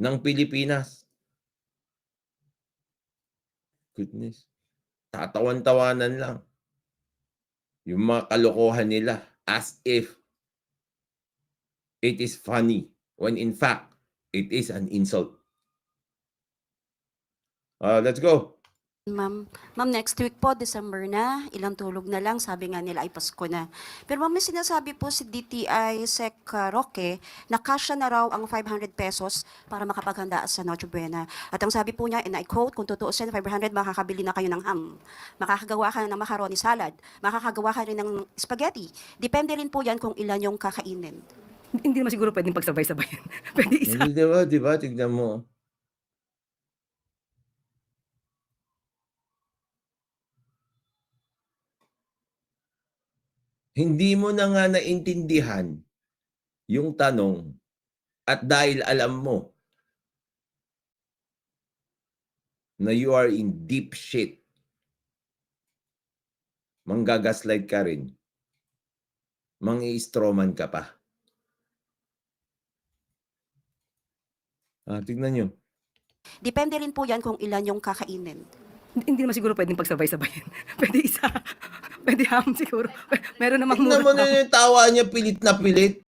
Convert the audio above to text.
ng Pilipinas. Goodness. Tatawan-tawanan lang. Yung mga kalokohan nila as if it is funny when in fact it is an insult. Uh, let's go. Ma'am, ma'am, next week po, December na, ilang tulog na lang, sabi nga nila ay Pasko na. Pero ma'am, may sinasabi po si DTI Sec uh, Roque na kasya na raw ang 500 pesos para makapaghanda sa Noche Buena. At ang sabi po niya, and I quote, kung tutuusin, 500, makakabili na kayo ng ham. Makakagawa ka ng macaroni salad. Makakagawa ka rin ng spaghetti. Depende rin po yan kung ilan yung kakainin. Hindi naman siguro pwedeng pagsabay-sabayan. Pwede isa. Hindi, di ba? Di ba? Tignan mo. Hindi mo na nga naintindihan yung tanong at dahil alam mo na you are in deep shit, manggagaslight ka rin, mangi-strawman ka pa. Ah, tignan nyo. Depende rin po yan kung ilan yung kakainin. Hindi naman siguro pwedeng pagsabay-sabayan. Pwede isa. Pwede ham siguro. Meron namang Tignan mo na yung tawa niya, pilit na pilit.